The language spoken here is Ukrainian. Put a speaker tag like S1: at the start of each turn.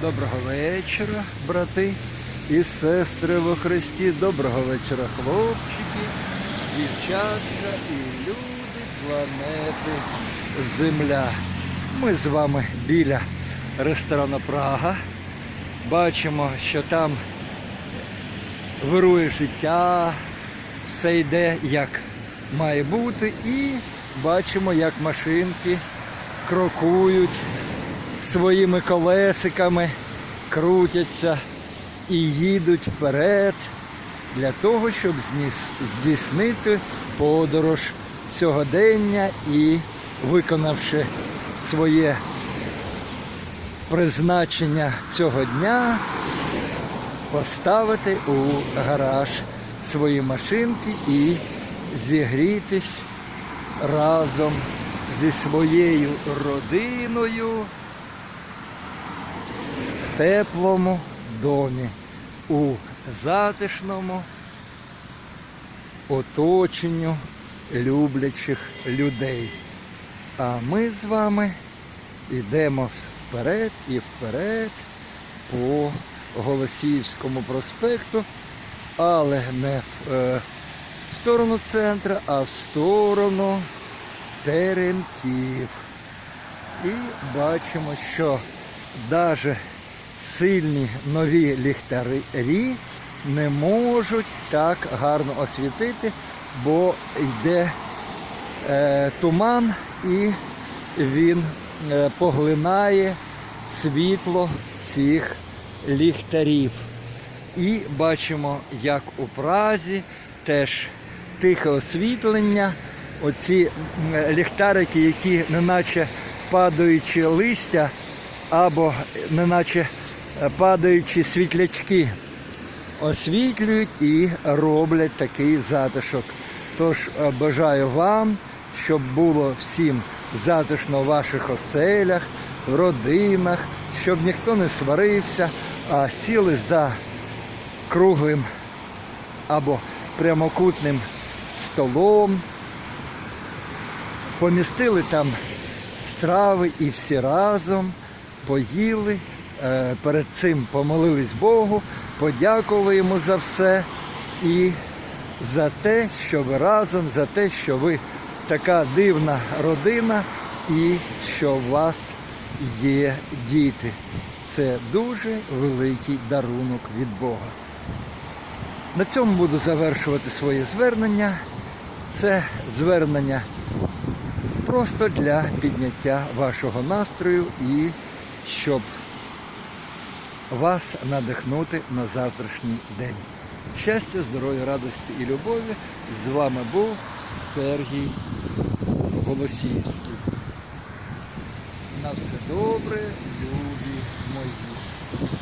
S1: Доброго вечора, брати і сестри во Христі. Доброго вечора, хлопчики, дівчатка і люди планети Земля. Ми з вами біля ресторану Прага. Бачимо, що там вирує життя, все йде як має бути, і бачимо, як машинки крокують своїми колесиками, крутяться і їдуть вперед для того, щоб здійснити подорож сьогодення і виконавши своє призначення цього дня, поставити у гараж свої машинки і зігрітись разом зі своєю родиною теплому домі, у затишному оточенню люблячих людей. А ми з вами йдемо вперед і вперед по Голосіївському проспекту, але не в е, сторону центру, а в сторону Теремків. І бачимо, що навіть сильні нові ліхтарі не можуть так гарно освітити, бо йде е, туман і він е, поглинає світло цих ліхтарів. І бачимо, як у Празі теж тихе освітлення, оці ліхтарики, які неначе падаючі листя або неначе падаючі світлячки освітлюють і роблять такий затишок. Тож е, бажаю вам, щоб було всім затишно в ваших оселях, в родинах, щоб ніхто не сварився, а сіли за круглим або прямокутним столом, помістили там страви і всі разом поїли, перед цим помолились Богу, подякували йому за все і за те, що ви разом, за те, що ви така дивна родина і що у вас є діти. Це дуже великий дарунок від Бога. На цьому буду завершувати своє звернення. Це звернення просто для підняття вашого настрою і щоб вас надихнути на завтрашній день. Щастя, здоров'я, радості і любові. З вами був Сергій Голосіївський. На все добре, любі мої.